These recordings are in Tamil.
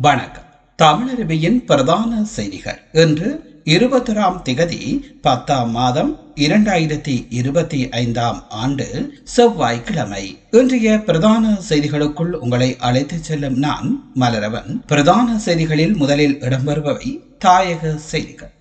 வணக்கம். தமிழருவியின் பிரதான செய்திகள். இன்று இருபத்தொராம் திகதி பத்தாம் மாதம் இரண்டாயிரத்தி இருபத்தி ஐந்தாம் ஆண்டு செவ்வாய்க்கிழமை. இன்றைய பிரதான செய்திகளுக்குள் உங்களை அழைத்துச் செல்லும் நான் மலரவன். பிரதான செய்திகளில் முதலில் இடம்பெறுபவை தாயக செய்திகள்.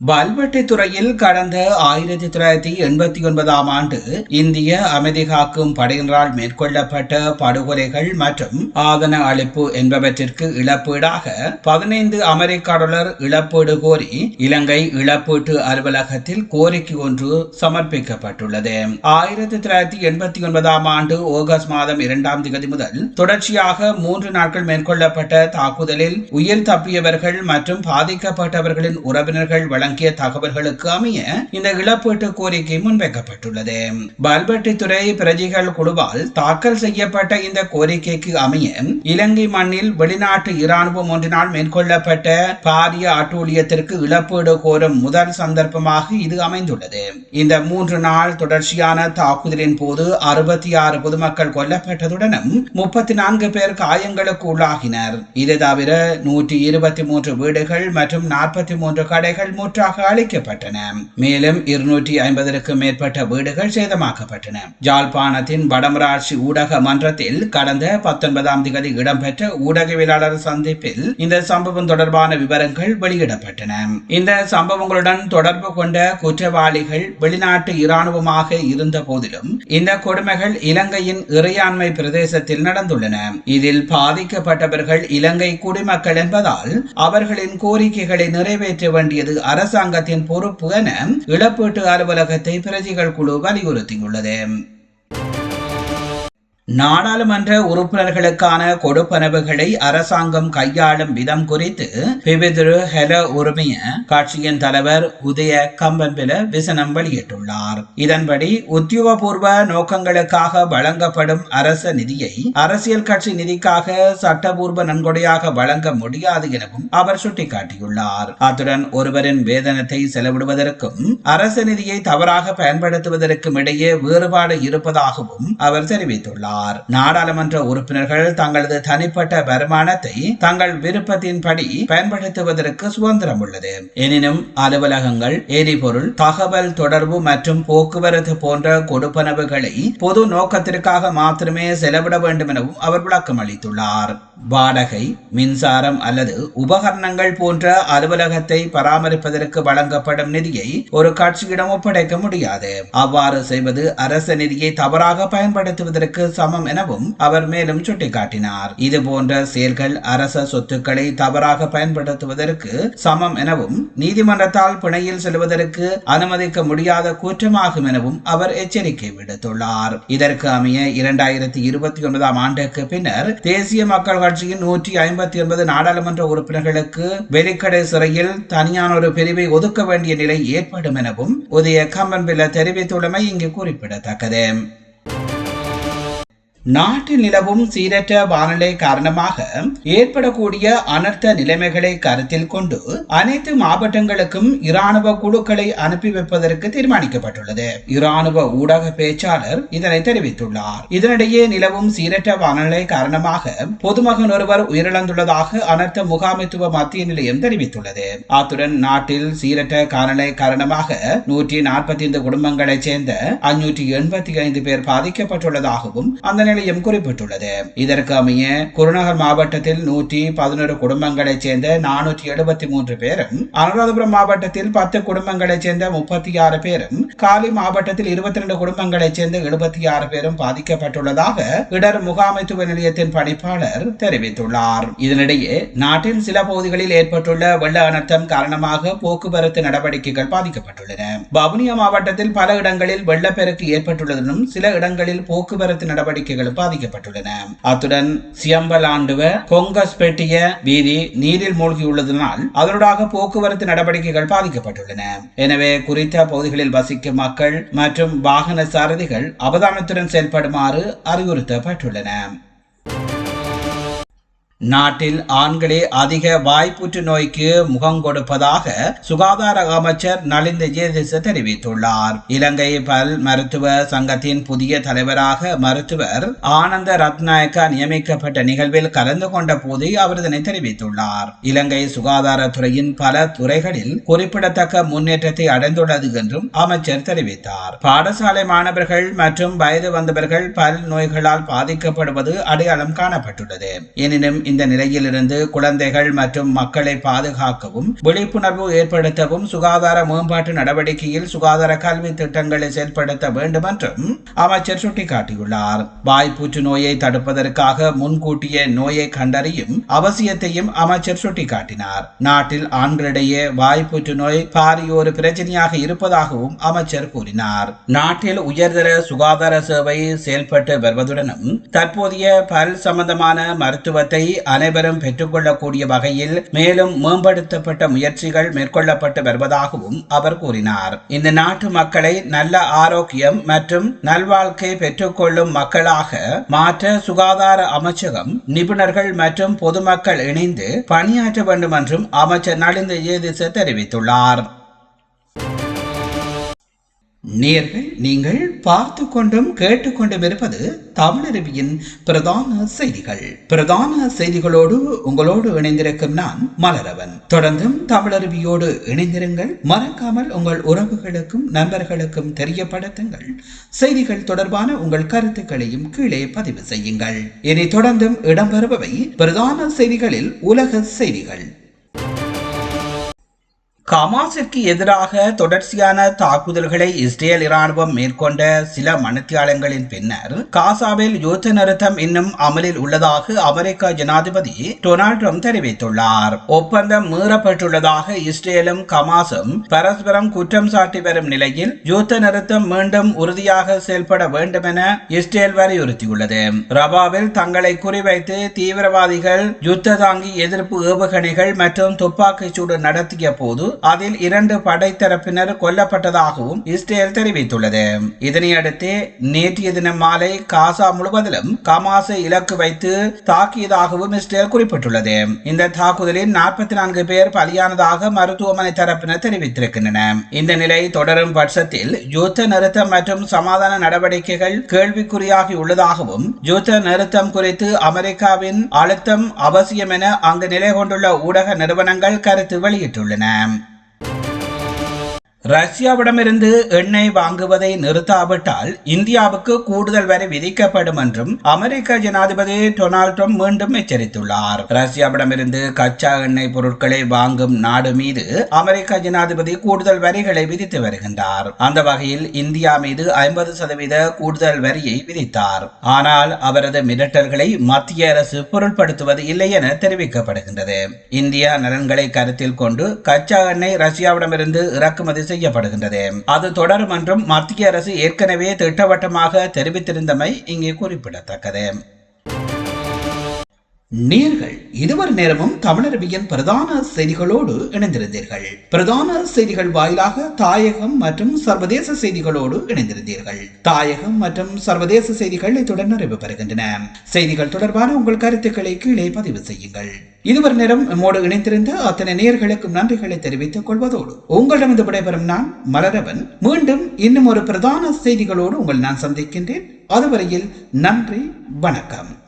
வல்வெட்டி துறையில் கடந்த ஆயிரத்தி தொள்ளாயிரத்தி எண்பத்தி ஒன்பதாம் ஆண்டு இந்திய அமைதி காக்கும் படையினரால் மேற்கொள்ளப்பட்ட படுகொலைகள் மற்றும் ஆதன அளிப்பு என்பவற்றிற்கு இழப்பீடாக பதினைந்து அமெரிக்க டாலர் இழப்பீடு கோரி இலங்கை இழப்பீட்டு அலுவலகத்தில் கோரிக்கை ஒன்று சமர்ப்பிக்கப்பட்டுள்ளது. ஆயிரத்தி தொள்ளாயிரத்தி எண்பத்தி ஒன்பதாம் ஆண்டு ஆகஸ்ட் மாதம் இரண்டாம் தேதி முதல் தொடர்ச்சியாக மூன்று நாட்கள் மேற்கொள்ளப்பட்ட தாக்குதலில் உயிர் தப்பியவர்கள் மற்றும் பாதிக்கப்பட்டவர்களின் உறவினர்கள் வழங்கிய தகவல்களுக்கு அமைய இந்த இழப்பீட்டு கோரிக்கை முன்வைக்கப்பட்டுள்ளது. பால்பட்டித்துறை பிரஜைகள் குழுவால் தாக்கல் செய்யப்பட்ட இந்த கோரிக்கைக்கு அமைய இலங்கை மண்ணில் வெளிநாட்டு இராணுவம் ஒன்றினால் மேற்கொள்ளப்பட்ட பாரிய அட்டூழியத்திற்கு இழப்பீடு கோரும் முதல் சந்தர்ப்பமாக இது அமைந்துள்ளது. இந்த மூன்று நாள் தொடர்ச்சியான தாக்குதலின் போது அறுபத்தி ஆறு பொதுமக்கள் கொல்லப்பட்டதுடனும் முப்பத்தி நான்கு பேர் காயங்களுக்கு உள்ளாகினர். இது தவிர நூற்றி இருபத்தி மூன்று வீடுகள் மற்றும் நாற்பத்தி மூன்று கடைகள் முற்றாக அழிக்கப்பட்டன. மேலும் இருநூற்றி ஐம்பதற்கும் மேற்பட்ட வீடுகள் சேதமாக்கப்பட்டன. ஜாழ்ப்பாணத்தின் வடமராட்சி ஊடக மன்றத்தில் கடந்த பத்தொன்பதாம் தேதி இடம்பெற்ற ஊடகவியலாளர் சந்திப்பில் இந்த சம்பவம் தொடர்பான விவரங்கள் வெளியிடப்பட்டன. இந்த சம்பவங்களுடன் தொடர்பு கொண்ட குற்றவாளிகள் வெளிநாட்டு இராணுவமாக இருந்த போதிலும் இந்த கொடுமைகள் இலங்கையின் இறையாண்மை பிரதேசத்தில் நடந்துள்ளன. இதில் பாதிக்கப்பட்டவர்கள் இலங்கை குடிமக்கள் என்பதால் அவர்களின் கோரிக்கைகளை நிறைவேற்ற வேண்டியது அரசு அரசாங்கத்தின் பொறுப்பு என இழப்பீட்டு அலுவலகத்தை பிரஜைகள் குழு வலியுறுத்தியுள்ளது. நாடாளுமன்ற உறுப்பினர்களுக்கான கொடுப்பனவுகளை அரசாங்கம் கையாளும் விதம் குறித்து பிபிதிரு ஹெல உரிமைய கட்சியின் தலைவர் உதய கம்பம்பில விசனம் வெளியிட்டுள்ளார். இதன்படி உத்தியோகபூர்வ நோக்கங்களுக்காக வழங்கப்படும் அரச நிதியை அரசியல் கட்சி நிதிக்காக சட்டபூர்வ நன்கொடையாக வழங்க முடியாது எனவும் அவர் சுட்டிக்காட்டியுள்ளார். அத்துடன் ஒருவரின் வேதனத்தை செலவிடுவதற்கும் அரச நிதியை தவறாக பயன்படுத்துவதற்கும் இடையே வேறுபாடு இருப்பதாகவும் அவர் தெரிவித்துள்ளார். கூறினார். நாடாளுமன்ற உறுப்பினர்கள் தங்களது தனிப்பட்ட வருமானத்தை தங்கள் விருப்பத்தின்படி பயன்படுத்துவதற்கு சுதந்திரம் உள்ளது. எனினும் அலுவலகங்கள் எரிபொருள் தகவல் தொடர்பு மற்றும் போக்குவரத்து போன்ற கொடுப்பனவுகளை பொது நோக்கத்திற்காக மாத்திரமே செலவிட வேண்டும் எனவும் அவர் விளக்கம் அளித்துள்ளார். வாடகை மின்சாரம் அல்லது உபகரணங்கள் போன்ற அலுவலகத்தை பராமரிப்பதற்கு வழங்கப்படும் நிதியை ஒரு கட்சியிடம் ஒப்படைக்க முடியாது. அவ்வாறு செய்வது அரச நிதியை தவறாக பயன்படுத்துவதற்கு சமம் எனவும் அவர் மேலும் சுட்டிக்காட்டினார். இது போன்ற செயல்கள் அரச சொத்துக்களை தவறாக பயன்படுத்துவதற்கு சமம் எனவும் நீதிமன்றத்தால் பிணையில் செல்வதற்கு அனுமதிக்க முடியாத குற்றமாகும் எனவும் அவர் எச்சரிக்கை விடுத்துள்ளார். இதற்கு அமைய இரண்டாயிரத்தி இருபத்தி ஒன்பதாம் ஆண்டுக்கு பின்னர் தேசிய மக்கள் கட்சியின் நூற்றி ஐம்பத்தி ஒன்பது நாடாளுமன்ற உறுப்பினர்களுக்கு வெளிக்கடை சிறையில் தனியான ஒரு பிரிவை ஒதுக்க வேண்டிய நிலை ஏற்படும் எனவும் உதய கம்பன்பில தெரிவித்துள்ளமை இங்கு குறிப்பிடத்தக்கது. நாட்டில் நிலவும் சீரற்ற வானிலை காரணமாக ஏற்படக்கூடிய அனர்த்த நிலைமைகளை கருத்தில் கொண்டு அனைத்து மாவட்டங்களுக்கும் இராணுவ குழுக்களை அனுப்பி வைப்பதற்கு தீர்மானிக்கப்பட்டுள்ளது. இராணுவ ஊடக பேச்சாளர் இதனை தெரிவித்துள்ளார். இதனிடையே நிலவும் சீரற்ற வானிலை காரணமாக பொதுமகன் ஒருவர் உயிரிழந்துள்ளதாக அனர்த்த முகாமைத்துவ மத்திய நிலையம் தெரிவித்துள்ளது. அத்துடன் நாட்டில் சீரற்ற காலநிலை காரணமாக நூற்றி நாற்பத்தி ஐந்து குடும்பங்களைச் சேர்ந்த அஞ்சூற்றி எண்பத்தி ஐந்து பேர் பாதிக்கப்பட்டுள்ளதாகவும் அந்த நிலையம் குறிப்பிட்டுள்ளது. இதற்கு அமைய குருநகர் மாவட்டத்தில் நூற்றி பதினோரு குடும்பங்களைச் சேர்ந்த நானூற்றி எழுபத்தி மூன்று பேரும் அனுராதபுரம் மாவட்டத்தில் பத்து குடும்பங்களைச் சேர்ந்த முப்பத்தி ஆறு பேரும் காலி மாவட்டத்தில் இருபத்தி ரெண்டு குடும்பங்களைச் சேர்ந்த எழுபத்தி ஆறு பேரும் பாதிக்கப்பட்டுள்ளதாக இடர் முகாமைத்துவ நிலையத்தின் பணிப்பாளர் தெரிவித்துள்ளார். இதனிடையே நாட்டின் சில பகுதிகளில் ஏற்பட்டுள்ள வெள்ள அனர்த்தம் காரணமாக போக்குவரத்து நடவடிக்கைகள் பாதிக்கப்பட்டுள்ளன. வவுனியா மாவட்டத்தில் பல இடங்களில் வெள்ளப்பெருக்கு ஏற்பட்டுள்ளதும் சில இடங்களில் போக்குவரத்து நடவடிக்கைகள் வீடுகளும் பாதிக்கப்பட்டுள்ளன. அத்துடன் சியம்பலாண்டுவ கொங்கஸ்பெட்டிய வீதி நீரில் மூழ்கியுள்ளதனால் அதனூடாக போக்குவரத்து நடவடிக்கைகள் பாதிக்கப்பட்டுள்ளன. எனவே குறித்த பகுதிகளில் வசிக்கும் மக்கள் மற்றும் வாகன சாரதிகள் அவதானத்துடன் செயல்படுமாறு அறிவுறுத்தப்பட்டுள்ளன. நாட்டில் ஆண்களே அதிக வாய்ப்புற்று நோய்க்கு முகம் கொடுப்பதாக சுகாதார அமைச்சர் நலிந்த ஜேதிச தெரிவித்துள்ளார். இலங்கை பல் மருத்துவ சங்கத்தின் புதிய தலைவராக மருத்துவர் ஆனந்த ரத்நாயக்கா நியமிக்கப்பட்ட நிகழ்வில் கலந்து கொண்ட போது அவர் இதனை தெரிவித்துள்ளார். இலங்கை சுகாதாரத்துறையின் பல துறைகளில் குறிப்பிடத்தக்க முன்னேற்றத்தை அடைந்துள்ளது என்றும் அமைச்சர் தெரிவித்தார். பாடசாலை மாணவர்கள் மற்றும் வயது வந்தவர்கள் பல் நோய்களால் பாதிக்கப்படுவது அடையாளம் காணப்பட்டுள்ளது. எனினும் இந்த நிலையிலிருந்து குழந்தைகள் மற்றும் மக்களை பாதுகாக்கவும் விழிப்புணர்வு ஏற்படுத்தவும் சுகாதார மேம்பாட்டு நடவடிக்கையில் சுகாதார கல்வி திட்டங்களை செயல்படுத்த வேண்டும் என்றும் அமைச்சர் சுட்டிக்காட்டியுள்ளார். வாய் நோயை தடுப்பதற்காக முன்கூட்டிய நோயை கண்டறியும் அவசியத்தையும் அமைச்சர் சுட்டிக்காட்டினார். நாட்டில் ஆண்களிடையே வாய் நோய் பாரியோரு பிரச்சனையாக இருப்பதாகவும் அமைச்சர் கூறினார். நாட்டில் உயர்தர சுகாதார சேவை செயல்பட்டு வருவதுடனும் தற்போதைய பல் சம்பந்தமான மருத்துவத்தை அனைவரும் பெற்றுக்கொள்ளக்கூடிய வகையில் மேலும் மேம்படுத்தப்பட்ட முயற்சிகள் மேற்கொள்ளப்பட்டு வருவதாகவும் அவர் கூறினார். இந்த நாட்டு மக்களை நல்ல ஆரோக்கியம் மற்றும் நல்வாழ்க்கை பெற்றுக்கொள்ளும் மக்களாக மாற்ற சுகாதார அமைச்சகம் நிபுணர்கள் மற்றும் பொதுமக்கள் இணைந்து பணியாற்ற வேண்டும் என்றும் அமைச்சர் நலிந்த ஏதிச தெரிவித்துள்ளார். நேர்கள் நீங்கள் பார்த்து கொண்டும் கேட்டுக்கொண்டும் இருப்பது தமிழருவியின் பிரதான செய்திகள். பிரதான செய்திகளோடு உங்களோடு இணைந்திருக்கும் நான் மலரவன். தொடர்ந்தும் தமிழருவியோடு இணைந்திருங்கள். மறக்காமல் உங்கள் உறவுகளுக்கும் நண்பர்களுக்கும் தெரியப்படுத்துங்கள். செய்திகள் தொடர்பான உங்கள் கருத்துக்களையும் கீழே பதிவு செய்யுங்கள். இனி தொடர்ந்தும் இடம்பெறுபவை பிரதான செய்திகளில் உலக செய்திகள். ஹமாஸிற்கு எதிராக தொடர்ச்சியான தாக்குதல்களை இஸ்ரேல் இராணுவம் மேற்கொண்ட சில மனத்தியாளங்களின் பின்னர் காசாவில் யுத்த நிறுத்தம் இன்னும் அமலில் உள்ளதாக அமெரிக்க ஜனாதிபதி டொனால்ட் ட்ரம்ப் தெரிவித்துள்ளார். ஒப்பந்தம் மீறப்பட்டுள்ளதாக இஸ்ரேலும் கமாசும் பரஸ்பரம் குற்றம் சாட்டி வரும் நிலையில் யுத்த நிறுத்தம் மீண்டும் உறுதியாக செயல்பட வேண்டும் என இஸ்ரேல் வலியுறுத்தியுள்ளது. ரபாவில் தங்களை குறிவைத்து தீவிரவாதிகள் யுத்த தாங்கி எதிர்ப்பு ஏவுகணைகள் மற்றும் துப்பாக்கிச் சூடு நடத்திய போது அதில் இரண்டு படைத்தரப்பினர் கொல்லப்பட்டதாகவும் இஸ்ரேல் தெரிவித்துள்ளது. இதனையடுத்து நேற்றைய தினம் மாலை காசா முழுவதிலும் கமாசை இலக்கு வைத்து தாக்கியதாகவும் இஸ்ரேல் குறிப்பிட்டுள்ளது. இந்த தாக்குதலில் நாற்பத்தி நான்கு பேர் பலியானதாக மருத்துவமனை தரப்பினர் தெரிவித்திருக்கின்றனர் இந்த நிலை தொடரும் பட்சத்தில் யுத்த நிறுத்தம் மற்றும் சமாதான நடவடிக்கைகள் கேள்விக்குறியாகி உள்ளதாகவும் யுத்த நிறுத்தம் குறித்து அமெரிக்காவின் அழுத்தம் அவசியம் என அங்கு நிலை கொண்டுள்ள ஊடக நிறுவனங்கள் கருத்து வெளியிட்டுள்ளன. ரஷ்யாவிடமிருந்து எண்ணெய் வாங்குவதை நிறுத்தாவிட்டால் இந்தியாவுக்கு கூடுதல் வரி விதிக்கப்படும் என்றும் அமெரிக்க ஜனாதிபதி டொனால்ட் ட்ரம்ப் மீண்டும் எச்சரித்துள்ளார். ரஷ்யாவிடமிருந்து கச்சா எண்ணெய் பொருட்களை வாங்கும் நாடு மீது அமெரிக்க ஜனாதிபதி கூடுதல் வரிகளை விதித்து வருகின்றார். அந்த வகையில் இந்தியா மீது ஐம்பது சதவீத கூடுதல் வரியை விதித்தார். ஆனால் அவரது மிரட்டல்களை மத்திய அரசு பொருட்படுத்துவது இல்லை என தெரிவிக்கப்படுகின்றது. இந்தியா நலன்களை கருத்தில் கொண்டு கச்சா எண்ணெய் ரஷ்யாவிடமிருந்து இறக்குமதி செய்யப்படுகின்றது. அது தொடரும் என்றும் மத்திய அரசு ஏற்கனவே திட்டவட்டமாக தெரிவித்திருந்தமை இங்கே குறிப்பிடத்தக்கது. நேர்கள் இதுவரை நேரமும் தமிழரவியின் பிரதான செய்திகளோடு இணைந்திருந்தீர்கள். பிரதான செய்திகள் வாயிலாக தாயகம் மற்றும் சர்வதேச செய்திகளோடு இணைந்திருந்தீர்கள். தாயகம் மற்றும் சர்வதேச செய்திகள் இத்துடன் நிறைவு பெறுகின்றன. செய்திகள் தொடர்பான உங்கள் கருத்துக்களை கீழே பதிவு செய்யுங்கள். இதுவரை நேரம் நம்மோடு இணைந்திருந்த அத்தனை நேர்களுக்கும் நன்றிகளை தெரிவித்துக் கொள்வதோடு உங்களிடமிருந்து விடைபெறும் நான் மலரவன். மீண்டும் இன்னும் ஒரு பிரதான செய்திகளோடு உங்கள் நான் சந்திக்கின்றேன். அதுவரையில் நன்றி வணக்கம்.